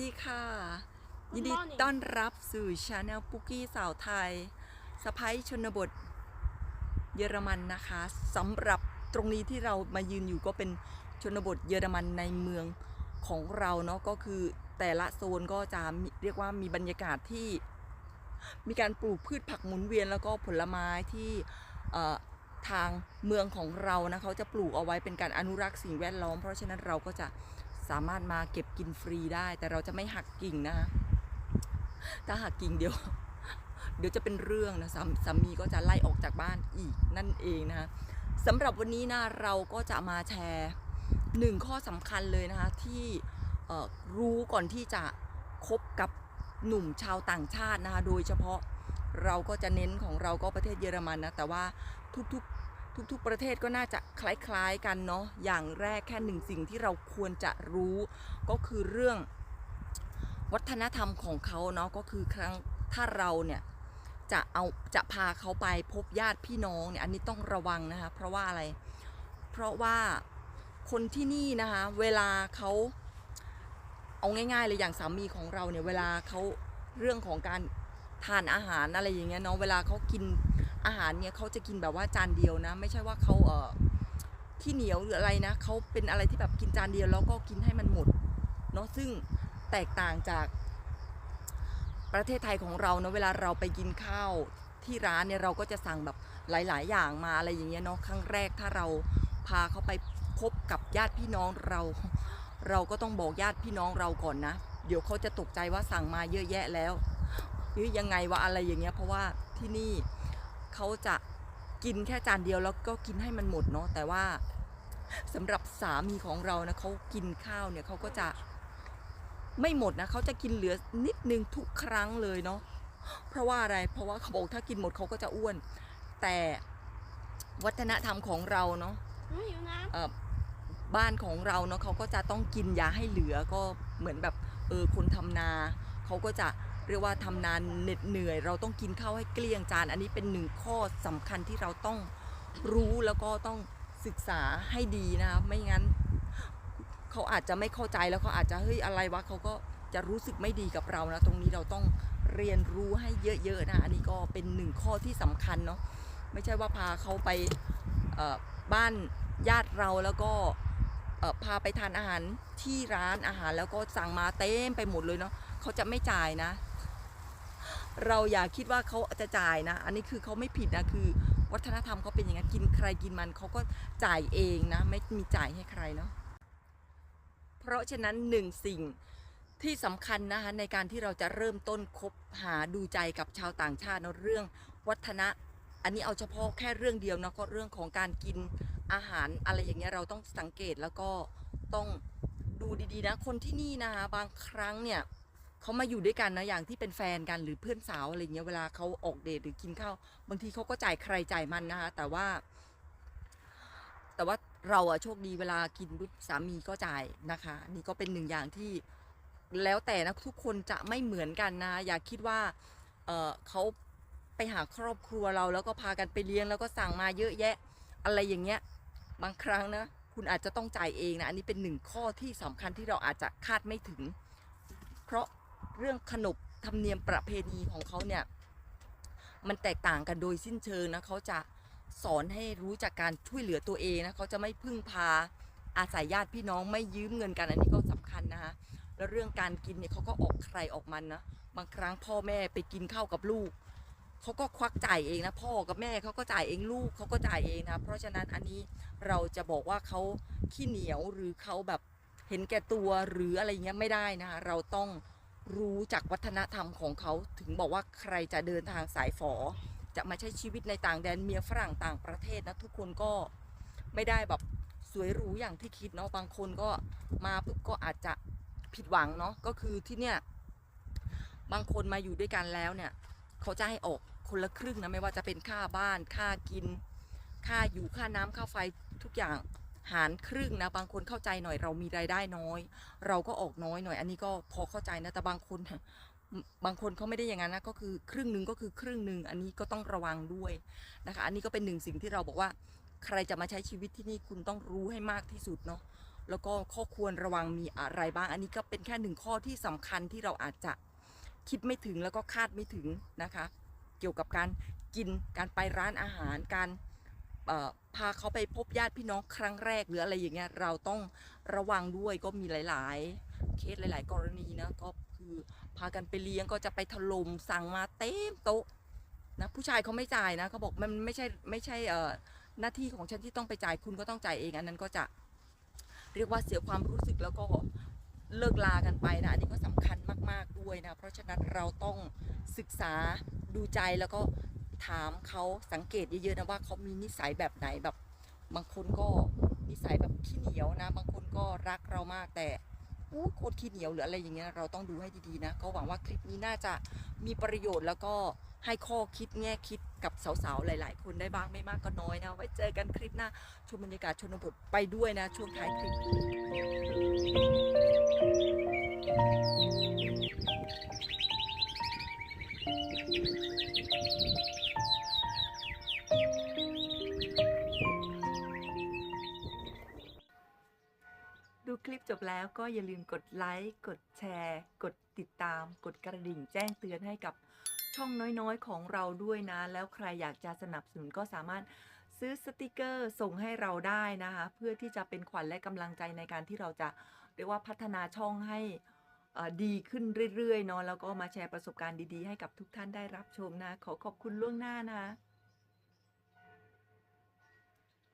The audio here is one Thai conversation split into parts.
ดีค่ะ ยินดีต้อนรับสู่ชาแนลปุกกี้สาวไทยสะพ้ยชนบท เยอรมันนะคะสำหรับตรงนี้ที่เรามายืนอยู่ก็เป็นชนบทเยอรมันในเมืองของเราเนาะก็คือแต่ละโซนก็จะมีเรียกว่ามีบรรยากาศที่มีการปลูกพืชผักหมุนเวียนแล้วก็ผลไม้ที่เอ่อทางเมืองของเรานะเขาจะปลูกเอาไว้เป็นการอนุรักษ์สิ่งแวดล้อม เพราะฉะนั้นเราก็จะ สามารถมาเก็บกินฟรีได้ แต่เราจะไม่หักกิ่งนะคะถ้าหักกิ่งเดี๋ยว เดี๋ยวจะเป็นเรื่องนะสามสามีก็จะไล่ออกจากบ้านอีกนั่นเองนะคะสำหรับวันนี้นะเราก็จะมาแชร์หนึ่งข้อสำคัญเลยนะคะที่รู้ก่อนที่จะคบกับหนุ่มชาวต่างชาตินะคะโดยเฉพาะเราก็จะเน้นของเราก็ประเทศเยอรมันนะแต่ว่าทุกๆ ทุกๆ ประเทศก็น่าจะคล้ายๆกันเนาะอย่างแรกแค่หนึ่งสิ่งที่เราควรจะรู้ก็คือเรื่องวัฒนธรรมของเขาเนาะก็คือครั้งถ้าเราเนี่ยจะเอาจะพาเขาไปพบญาติพี่น้องเนี่ยอันนี้ต้องระวังนะคะเพราะว่าอะไร เพราะว่าคนที่นี่นะคะเวลาเขาเอาง่ายๆเลยอย่างสามีของเราเนี่ยเวลาเขาเรื่องของการทานอาหารอะไรอย่างเงี้ยเนาะเวลาเขากิน อาหารเนี่ยเขาจะกินแบบว่าจานเดียวนะ ไม่ใช่ว่าเขาเออขี้เหนียวหรืออะไรนะเขาเป็นอะไรที่แบบกินจานเดียวแล้วก็กินให้มันหมดเนาะซึ่งแตกต่างจากประเทศไทยของเราเนาะเวลาเราไปกินข้าวที่ร้านเนี่ยเราก็จะสั่งแบบหลาย ๆ อย่างมาอะไรอย่างเงี้ยเนาะครั้งแรกถ้าเราพาเขาไปพบกับญาติพี่น้องเรา เราก็ต้องบอกญาติพี่น้องเราก่อนนะ เดี๋ยวเขาจะตกใจว่าสั่งมาเยอะแยะแล้วยยังไงวะอะไรอย่างเงี้ยเพราะว่าที่นี่ เขาจะกินแค่จานเดียวแล้วก็กินให้มันหมดเนาะแต่ว่าสำหรับสามีของเรานะเขากินข้าวเนี่ยเขาก็จะไม่หมดนะเขาจะกินเหลือนิดนึงทุกครั้งเลยเนาะเพราะว่าอะไรเพราะว่าเขาบอกถ้ากินหมดเขาก็จะอ้วน แต่วัฒนธรรมของเราเนาะไม่อยู่นะเอ่อบ้านของเราเนาะเขาก็จะต้องกินยาให้เหลือก็เหมือนแบบเออคนทำนา เขาก็จะเรียกว่าทำนานเหน็ดเหนื่อย เราต้องกินข้าวให้เกลี้ยงจาน อันนี้เป็นหนึ่งข้อสำคัญที่เราต้องรู้แล้วก็ต้องศึกษาให้ดีนะคะไม่งั้นเขาอาจจะไม่เข้าใจแล้วเขาอาจจะเฮ้ยอะไรวะเขาก็จะรู้สึกไม่ดีกับเรานะตรงนี้เราต้องเรียนรู้ให้เยอะๆนะอันนี้ก็เป็นหนึ่งข้อที่สำคัญเนาะไม่ใช่ว่าพาเขาไปบ้านญาติเราแล้วก็พาไปทานอาหารที่ร้านอาหารแล้วก็สั่งมาเต็มไปหมดเลยเนาะ เขาจะไม่จ่ายนะ เราอย่าคิดว่าเขาจะจ่ายนะ อันนี้คือเขาไม่ผิดนะคือ วัฒนธรรมเขาเป็นอย่างนั้นกินใครกินมันเขาก็จ่ายเองนะ ไม่มีจ่ายให้ใครเนาะเพราะฉะนั้นหนึ่งสิ่งที่สำคัญนะคะในการที่เราจะเริ่มต้นคบหาดูใจกับชาวต่างชาติเนาะเรื่องวัฒนะอันนี้เอาเฉพาะแค่เรื่องเดียวนะก็เรื่องของการกินอาหารอะไรอย่างเงี้ยเราต้องสังเกตแล้วก็ต้องดูดีๆนะ คนที่นี่นะคะบางครั้งเนี่ย เขามาอยู่ด้วยกันนะอย่างที่เป็นแฟนกันหรือเพื่อนสาวอะไรเงี้ยเวลาเขาออกเดทหรือกินข้าวบางทีเขาก็จ่ายใครจ่ายมันนะคะแต่ว่า แต่ว่าเราอะโชคดีเวลากินปุ๊บสามีก็จ่ายนะคะ นี่ก็เป็นหนึ่งอย่างที่แล้วแต่นะทุกคนจะไม่เหมือนกันนะอย่าคิดว่าเออเขาไปหาครอบครัวเราแล้วก็พากันไปเลี้ยงแล้วก็สั่งมาเยอะแยะ อะไรอย่างเงี้ยบางครั้งนะคุณอาจจะต้องจ่ายเองนะอันนี้เป็นหนึ่งข้อที่สำคัญที่เราอาจจะคาดไม่ถึง เพราะ เรื่องขนบธรรมเนียมประเพณีของเขาเนี่ยมันแตกต่างกันโดยสิ้นเชิงนะเขาจะสอนให้รู้จากการช่วยเหลือตัวเองนะเขาจะไม่พึ่งพาอาศัยญาติพี่น้องไม่ยืมเงินกันอันนี้ก็สำคัญนะคะแล้วเรื่องการกินเนี่ยเขาก็ออกใครออกมันนะบางครั้งพ่อแม่ไปกินข้าวกับลูกเขาก็ควักจ่ายเองนะพ่อกับแม่เขาก็จ่ายเองลูกเขาก็จ่ายเองนะเพราะฉะนั้นอันนี้เราจะบอกว่าเขาขี้เหนียวหรือเขาแบบเห็นแก่ตัวหรืออะไรเงี้ยไม่ได้นะคะเราต้อง รู้จากวัฒนธรรมของเขาถึงบอกว่าใครจะเดินทางสายฝอ จะมาใช้ชีวิตในต่างแดนเมียฝรั่งต่างประเทศนะทุกคนก็ไม่ได้แบบสวยหรูอย่างที่คิดเนาะบางคนก็มาปุ๊บก็อาจจะผิดหวังเนาะก็คือที่เนี่ยบางคนมาอยู่ด้วยกันแล้วเนี่ย เขาจะให้ออกคนละครึ่งนะไม่ว่าจะเป็นค่าบ้านค่ากิน ค่าอยู่ค่าน้ำค่าไฟทุกอย่าง หารครึ่งนะบางคนเข้าใจหน่อยเรามีรายได้น้อย เราก็ออกน้อยหน่อย อันนี้ก็พอเข้าใจนะแต่บางคนบางคนเขาไม่ได้อย่างนั้นนะก็คือครึ่งหนึ่งก็คือครึ่งหนึ่งอันนี้ก็ต้องระวังด้วยนะคะ อันนี้ก็เป็นหนึ่งสิ่งที่เราบอกว่า ใครจะมาใช้ชีวิตที่นี่คุณต้องรู้ให้มากที่สุดเนาะแล้วก็ข้อควรระวังมีอะไรบ้าง อันนี้ก็เป็นแค่หนึ่งข้อที่สำคัญที่เราอาจจะคิดไม่ถึงแล้วก็คาดไม่ถึงนะคะ เกี่ยวกับการกินการไปร้านอาหารการ พาเขาไปพบญาติพี่น้องครั้งแรกหรืออะไรอย่างเงี้ยเราต้องระวังด้วยก็มีหลาย ๆ เคสหลาย ๆ กรณีนะก็คือพากันไปเลี้ยงก็จะไปถล่มสั่งมาเต็มโต๊ะนะผู้ชายเขาไม่จ่ายนะเขาบอกมันไม่ใช่ไม่ใช่เอ่อหน้าที่ของฉันที่ต้องไปจ่ายคุณก็ต้องจ่ายเองอันนั้นก็จะเรียกว่าเสียความรู้สึกแล้วก็เลิกลากันไปนะอันนี้ก็สำคัญมาก ๆ ด้วยนะ เพราะฉะนั้นเราต้องศึกษาดูใจแล้วก็ ถามเขาสังเกตเยอะๆนะว่าเขามีนิสัยแบบไหนแบบ บางคนก็นิสัยแบบขี้เหนียวนะ บางคนก็รักเรามากแต่อู้โคตรขี้เหนียวหรืออะไรอย่างเงี้ยเราต้องดูให้ดีๆนะก็หวังว่าคลิปนี้น่าจะมีประโยชน์แล้วก็ให้ข้อคิดแง่คิดกับสาวๆหลาย ๆ คนได้บ้างไม่มากก็น้อยนะ ไว้เจอกันคลิปหน้าชมบรรยากาศชนบทไปด้วยนะ ช่วงท้ายคลิปดู คลิปจบแล้วก็อย่าลืมกดไลค์ กดแชร์ กดติดตาม กดกระดิ่งแจ้งเตือนให้กับช่องน้อยๆของเราด้วยนะ แล้วใครอยากจะสนับสนุนก็สามารถซื้อสติกเกอร์ส่งให้เราได้นะคะ เพื่อที่จะเป็นขวัญและกำลังใจในการที่เราจะเรียกว่าพัฒนาช่องให้ดีขึ้นเรื่อยๆเนาะแล้วก็มาแชร์ประสบการณ์ดีๆ ให้กับทุกท่านได้รับชมนะ ขอขอบคุณล่วงหน้านะ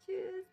Cheers